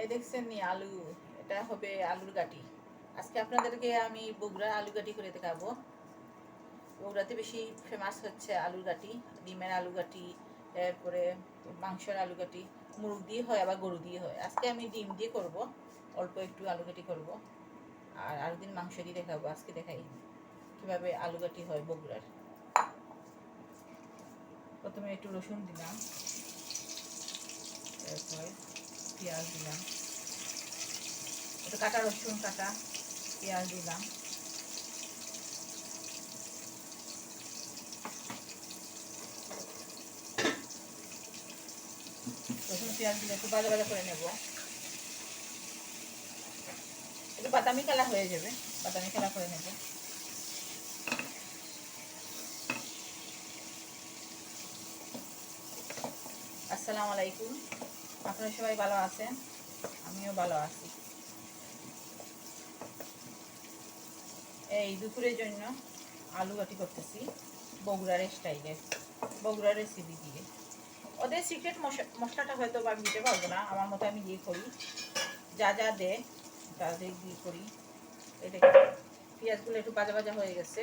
এই দেখছেন নি আলু? এটা হবে আলুর গাটি। আজকে আপনাদেরকে আমি বগুড়া আলু গাটি করে দেখাবো। বগুড়াতে বেশি ফেমাস হচ্ছে আলুর গাটি, ডিমের আলু গাটি তারপরে মাংসের আলু গাটি। মুরগ দিয়ে হয়, আবার গরু দিয়ে হয়। আজকে আমি ডিম দিয়ে করব, অল্প একটু আলু গাটি করব। আর আরেকদিন মাংস দিয়ে দেখাবো, আজকে দেখাই কীভাবে আলু গাটি হয় বগুড়ার। প্রথমে একটু রসুন দিলাম। তারপরে পেঁয়াজ দিলাম। একটু কাটা রসুন কাটা পেঁয়াজ দিলাম। রসুন, পেঁয়াজ দিলে একটু বাজা বাজা করে নেব। একটু বাদামি কালার হয়ে যাবে, বাদামি কালার করে নেব। আসসালামু আলাইকুম। আপনারা সবাই ভালো আছেন? আমিও ভালো আছি। এই দুপুরের জন্য আলু বাটি করতেছি, বগুড়ার স্টাইলে, বগুড়ার রেসিপি দিয়ে। ওদের সিক্রেট মশলাটা হয়তো বা দিতে পারব না, আমার মতো আমি দিয়ে করি। যা যা দে তাদের দিয়ে করি। এটা পেঁয়াজগুলো একটু বাজা বাজা হয়ে গেছে।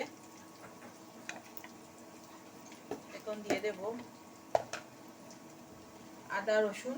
এখন দিয়ে দেব আদা, রসুন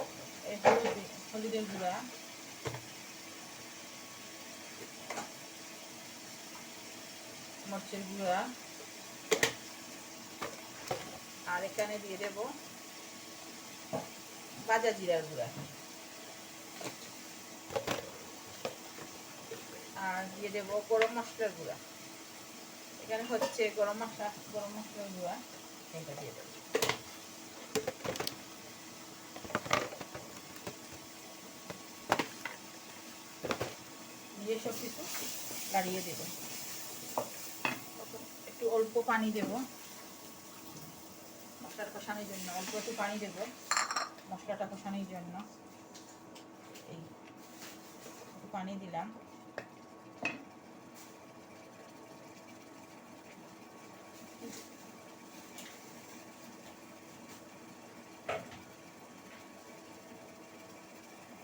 হলুদের গুঁড়া, মরচের গুঁড়া, আর এখানে দিয়ে দেব ভাজা জিরার গুঁড়া আর দিয়ে দেব গরম মশলার গুঁড়া। এখানে হচ্ছে গরম মশলা গরম মশলার গুঁড়া এটা দিয়ে দেবো। দিয়ে সব কিছু গাড়িয়ে দেব। একটু অল্প পানি দেব। মশলার কষানোর জন্য অল্প একটু পানি দেব, মশলাটা কষানোর জন্য। এই একটু পানি দিলাম।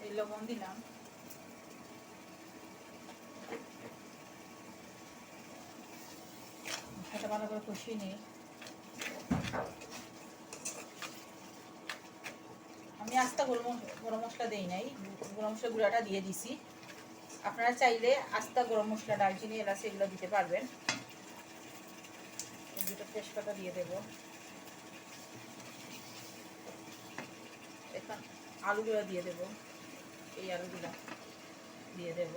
এই লবণ দিলাম। মশলাটা ভালো করে কষিয়ে নিই। আমি আস্তা গরম গরম মশলা দিই নাই, গরম মশলা গুঁড়াটা দিয়ে দিছি। আপনারা চাইলে আস্তা গরম মশলা ডালচিনি এলাচ এগুলো দিতে পারবেন। দুটো তেজপাতা দিয়ে দেব। এখন আলুগুলো দিয়ে দেব। এই আলুগুলো দিয়ে দেব।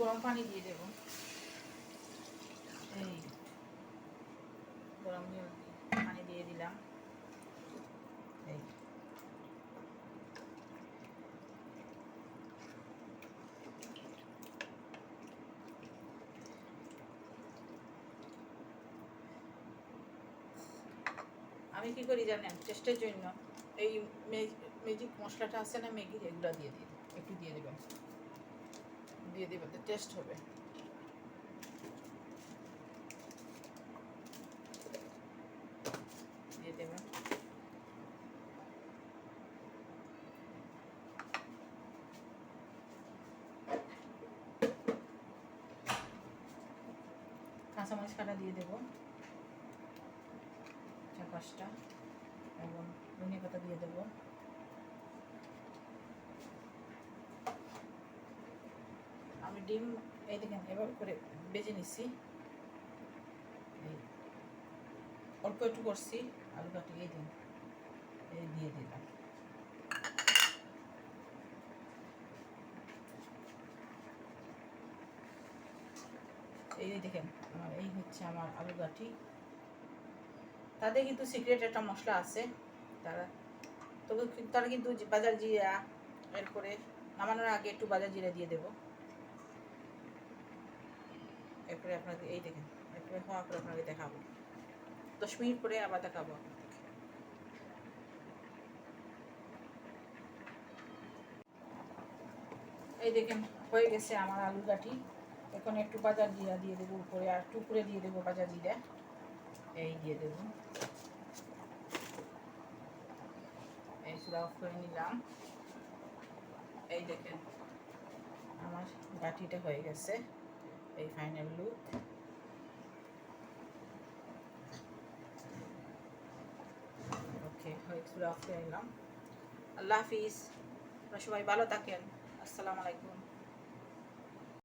গরম পানি দিয়ে দেব। এই, গরম পানি দিয়ে দিলাম। এই। আমি কি করি জানেন? টেস্টের জন্য এই ম্যাজিক মশলাটা আছে না, ম্যাগি, এগুলো দিয়ে দিই। একটু দিয়ে দেবেন। দিয়ে দেবেন টেস্ট হবে। দিয়ে দেবেন কাঁচামরিচ কাটা দিয়ে দেবো। চার পাঁচটা। এবং ধনিয়া পাতা দিয়ে দেবো। ডিম এই দেখেন এভাবে করে বেজে নিছি। অল্প একটু করছি, আলু কাটি এই দিন, এই দিয়ে দিলাম। এই দেখেন, আমার এই হচ্ছে আমার আলু গাঠি তাদের কিন্তু সিক্রেট একটা মশলা আছে। তারা, তবে তারা কিন্তু বাজার জিরা এরপরে নামানোর আগে একটু বাজার জিরা দিয়ে দেবো। এরপরে আপনাদের, এই দেখেন, এরপরে হওয়ার পরে আপনাকে দেখাবো। দশ মিনিট পরে আবার দেখাবো এই দেখেন, হয়ে গেছে আমার আলু গাঠি। এখন একটু বাজার জিরা দিয়ে দেবো উপরে, আর উপরে দিয়ে দেবো বাজার জিরা। এই দিয়ে দেবো। এই চুলা অফ করে নিলাম। এই দেখেন, আমার গাঠিটা হয়ে গেছে। এই ফাইনাল লুক ওকে হয়ে চুলা অফ আল্লাহ হাফিজ সবাই ভালো থাকেন আসসালামু আলাইকুম